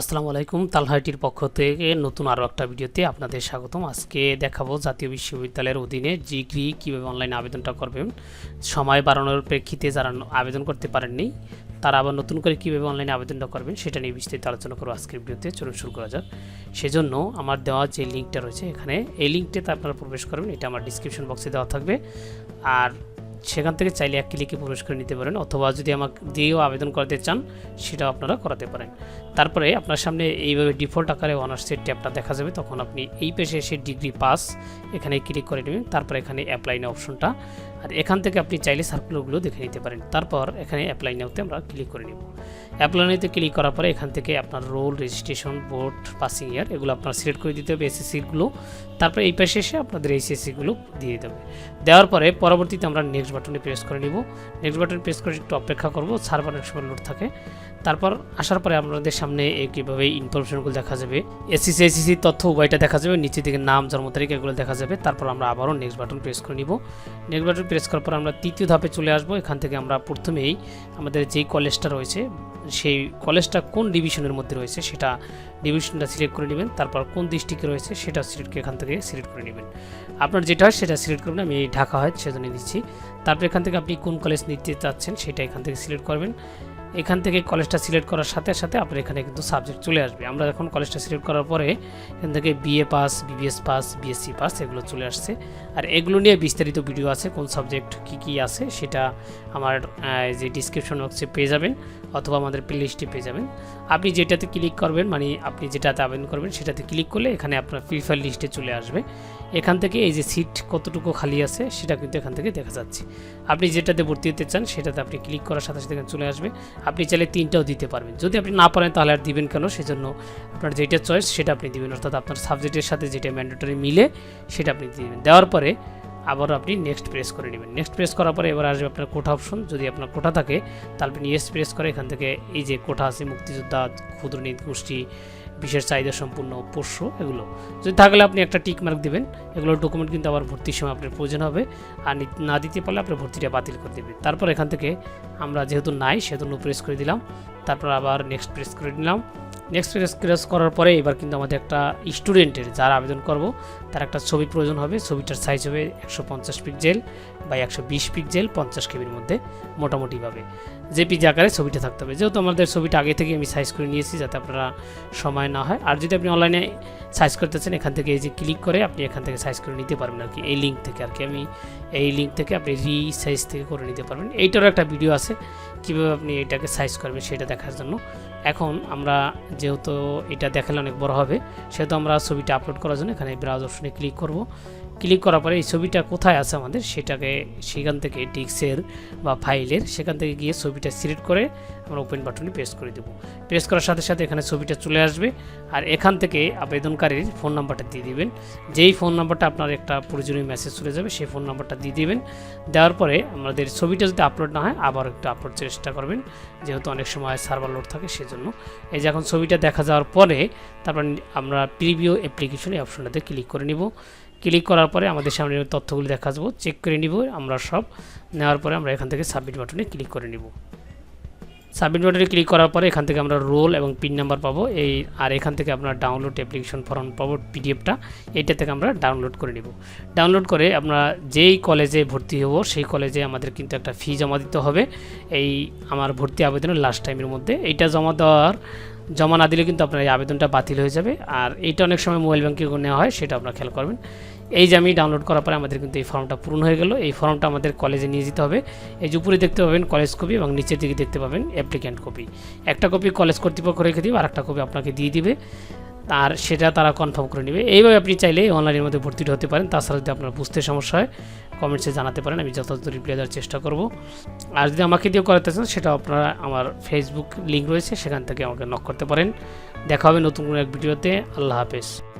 আসসালামু আলাইকুম তালহাটির পক্ষ থেকে নতুন আরও একটা ভিডিওতে আপনাদের স্বাগতম। আজকে দেখাবো জাতীয় বিশ্ববিদ্যালয়ের অধীনে ডিগ্রি কীভাবে অনলাইনে আবেদনটা করবেন। সময় বাড়ানোর প্রেক্ষিতে যারা আবেদন করতে পারেননি, তারা আবার নতুন করে কীভাবে অনলাইনে আবেদনটা করবেন সেটা নিয়ে বিস্তারিত আলোচনা করব আজকের ভিডিওতে। চলুন শুরু করা যাক। সেজন্য আমার দেওয়া যে লিঙ্কটা রয়েছে এখানে, এই লিঙ্কটাতে আপনারা প্রবেশ করবেন, এটা আমার ডিসক্রিপশন বক্সে দেওয়া থাকবে। আর সেখান থেকে চাইলে এক ক্লিকে প্রবেশ করে নিতে পারেন অথবা যদি আমাকে দিয়েও আবেদন করতে চান, সেটাও আপনারা করাতে পারেন। তারপরে আপনার সামনে এইভাবে ডিফল্ট আকারে অনার্সের ট্যাবটা দেখা যাবে। তখন আপনি এই পেশে এসে ডিগ্রি পাস, এখানে ক্লিক করে নেবেন। তারপরে এখানে অ্যাপ্লাইনে অপশনটা। আর এখান থেকে আপনি চাইলে সার্কুলারগুলো দেখে নিতে পারেন। তারপর এখানে অ্যাপ্লাই নাওতে আমরা ক্লিক করে নেব। অ্যাপ্লাই নাওতে ক্লিক করার পরে এখান থেকে আপনার roll registration board passing year এগুলো আপনার সিলেক্ট করে দিতে হবে এসএসসিগুলো তারপরে এই পাশে এসে আপনাদের এইচএসসিগুলো দিয়ে দেবে। দেওয়ার পরে পরবর্তীতে আমরা নেক্সট বাটনে প্রেস করে নিব। নেক্সট বাটন প্রেস করে একটু অপেক্ষা করব। সার্ভার অনেক সময় লোড থাকে। তারপর আসার পরে আপনাদের সামনে কীভাবে ইনফরমেশনগুলো দেখা যাবে এসিসি এসিসি তথ্য উভয়টা দেখা যাবে, নিচে দিকে নাম, জন্ম তারিখ এগুলো দেখা যাবে, তারপর আমরা আবারও নেক্সট বাটন প্রেস করে নিব। নেক্সট বাটন প্রেস করার পর আমরা তৃতীয় ধাপে চলে আসব, এখান থেকে আমরা প্রথমেই আমাদের যেই কলেজটা রয়েছে, সেই কলেজটা কোন ডিভিশনের মধ্যে রয়েছে সেটা ডিভিশনটা সিলেক্ট করে নেবেন, তারপর কোন ডিস্ট্রিক্টে রয়েছে সেটা সিলেক্ট এখান থেকে সিলেক্ট করে নেবেন। আপনার যেটা হয় সেটা সিলেক্ট করবেন, আমি ঢাকা হয় সেজন্য দিচ্ছি তারপর এখান থেকে আপনি কোন কলেজ নিতে চাচ্ছেন সেটা এখান থেকে সিলেক্ট করবেন। এখান থেকে কলেজটা সিলেক্ট করার সাথে সাথে আপনার এখানে কিন্তু সাবজেক্ট চলে আসবে। আমরা এখন কলেজটা সিলেক্ট করার পরে এখান থেকে BA pass BBS pass BSc pass এগুলো চলে আসছে। আর এগুলো নিয়ে বিস্তারিত ভিডিও আছে, কোন সাবজেক্ট কী কী আছে সেটা আমার যে ডিসক্রিপশন বক্সে পেয়ে যাবেন অথবা আমাদের প্লে লিস্টে পেয়ে যাবেন। আপনি যেটাতে ক্লিক করবেন মানে আপনি যেটাতে আবেদন করবেন সেটাতে ক্লিক করলে এখানে আপনার প্রিফার লিস্টে চলে আসবে। এখান থেকে এই যে সিট কতটুকু খালি আছে সেটা কিন্তু এখান থেকে দেখা যাচ্ছে। আপনি যেটাতে ভর্তি হতে চান সেটাতে আপনি ক্লিক করার সাথে সাথে চলে আসবে। আপনি চাইলে তিনটাও দিতে পারবেন। যদি আপনি না পারেন তাহলে আর দিবেন কেন? সেজন্য আপনার যেটা চয়েস সেটা আপনি দিবেন। অর্থাৎ আপনার সাবজেক্টের সাথে যেটা ম্যান্ডেটরি মিলে সেটা আপনি দিবেন। দেওয়ার পরে আবার আপনি নেক্সট প্রেস করে নেবেন। নেক্সট প্রেস করার পরে এবার আসবে আপনার কোটা অপশন যদি আপনার কোটা থাকে, তাহলে আপনি ইয়েস প্রেস করে এখান থেকে এই যে কোটা আছে, মুক্তিযোদ্ধা, ক্ষুদ্র গোষ্ঠী, বিশেষ চাহিদা সম্পূর্ণ পোষ্য এগুলো। যদি থাকলে আপনি একটা টিক মার্ক দিবেন। এগুলো ডকুমেন্ট কিন্তু আবার ভর্তির সময় আপনার প্রয়োজন হবে। আর না দিতে পারলে আপনার ভর্তিটা বাতিল করে দেবে তারপর এখান থেকে আমরা যেহেতু নাই, সেহেতু নো প্রেস করে দিলাম। তারপর আবার নেক্সট প্রেস করে নিলাম। নেক্সট প্রেস করার পরে এবার কিন্তু আমাদের একটা স্টুডেন্টের যারা আবেদন করব, তার একটা ছবি প্রয়োজন হবে। ছবিটার সাইজ হবে একশো পঞ্চাশ পিক্সেল বা একশো বিশ পিক্সেল পঞ্চাশ কেবির মধ্যে মোটামুটিভাবে। জেপিজি আকারে ছবিটা থাকতে হবে। যেহেতু আমাদের ছবিটা আগে থেকে আমি সাইজ করে নিয়েছি, যাতে আপনারা সময় না হয়। আর যদি আপনি অনলাইনে সাইজ করতে চান, এখান থেকে এই যে ক্লিক করে আপনি এখান থেকে সাইজ করে নিতে পারবেন আর কি। এই লিঙ্ক থেকে আর কি। আমি এই লিঙ্ক থেকে আপনি রি সাইজ থেকে করে নিতে পারবেন। এইটারও একটা ভিডিও আছে, কীভাবে আপনি এটাকে সাইজ করবেন সেটা দেখার জন্য। এখন আমরা যেহেতু এটা দেখালে অনেক বড় হবে, সেহেতু আমরা ছবিটা আপলোড করার জন্য এখানে ব্রাউজ অপশনে ক্লিক করব। ক্লিক করার পরে এই ছবিটা কোথায় আছে আমাদের, সেটাকে সেখান থেকে ডিক্সের বা ফাইলের সেখান থেকে গিয়ে ছবিটা সিলেক্ট করে আমরা ওপেন বাটনে প্রেস করে দেবো। প্রেস করার সাথে সাথে এখানে ছবিটা চলে আসবে আর এখান থেকে আবেদনকারীর ফোন নাম্বারটা দিয়ে দিবেন। যেই ফোন নাম্বারটা আপনার একটা প্রয়োজনীয় মেসেজ চলে যাবে, সেই ফোন নাম্বারটা দিয়ে দিবেন। দেওয়ার পরে আমাদের ছবিটা যদি আপলোড না হয়, আবার একটু আপলোড চেষ্টা করবেন। যেহেতু অনেক সময় সার্ভার লোড থাকে, সেজন্য এই যে এখন ছবিটা দেখা যাওয়ার পরে তারপর আমরা প্রিভিউ অ্যাপ্লিকেশন এই অপশনটাতে ক্লিক করে নিব। ক্লিক করার পরে আমাদের সামনে তথ্যগুলি দেখা যাব চেক করে নিব, আমরা সব নেওয়ার পরে আমরা এখান থেকে সাবমিট বাটনে ক্লিক করে নিব। সাবমিট বাটনে ক্লিক করার পরে এখান থেকে আমরা রোল এবং পিন নাম্বার পাবো। এই আর এখান থেকে আপনার ডাউনলোড অ্যাপ্লিকেশন ফর্ম পাবো পিডিএফটা এইটা থেকে আমরা ডাউনলোড করে নিব। ডাউনলোড করে আমরা যেই কলেজে ভর্তি হব, সেই কলেজে আমাদের কিন্তু একটা ফি জমা দিতে হবে। এই আমার ভর্তি আবেদনের লাস্ট টাইমের মধ্যে। এইটা জমা দেওয়ার জমা না দিলে কিন্তু আপনার এই আবেদনটা বাতিল হয়ে যাবে। আর এইটা অনেক সময় মোবাইল ব্যাঙ্কিং নেওয়া হয়, সেটা আপনারা খেয়াল করবেন। এই যে আমি ডাউনলোড করার পরে আমাদের কিন্তু এই ফর্মটা পূরণ হয়ে গেল। এই ফর্মটা আমাদের কলেজে নিয়ে যেতে হবে। এই যে উপরে দেখতে পাবেন কলেজ কপি এবং নিচের দিকে দেখতে পাবেন অ্যাপ্লিক্যান্ট কপি একটা কপি কলেজ কর্তৃপক্ষ রেখে দিবে আর একটা কপি আপনাকে দিয়ে দিবে। আর সেটা তারা কনফার্ম করে নেবে। এইভাবে আপনি চাইলে অনলাইনের মধ্যে ভর্তিটা হতে পারেন। তাছাড়া যদি আপনার বুঝতে সমস্যা হয় কমেন্টসে জানাতে পারেন। আমি যথাযথ রিপ্লাই দেওয়ার চেষ্টা করব। আর যদি আমাকে দিয়ে করাতে চান, সেটা আপনারা আমার ফেসবুক লিঙ্ক রয়েছে, সেখান থেকে আমাকে নক করতে পারেন। দেখা হবে নতুন কোনো এক ভিডিওতে আল্লাহ হাফেজ।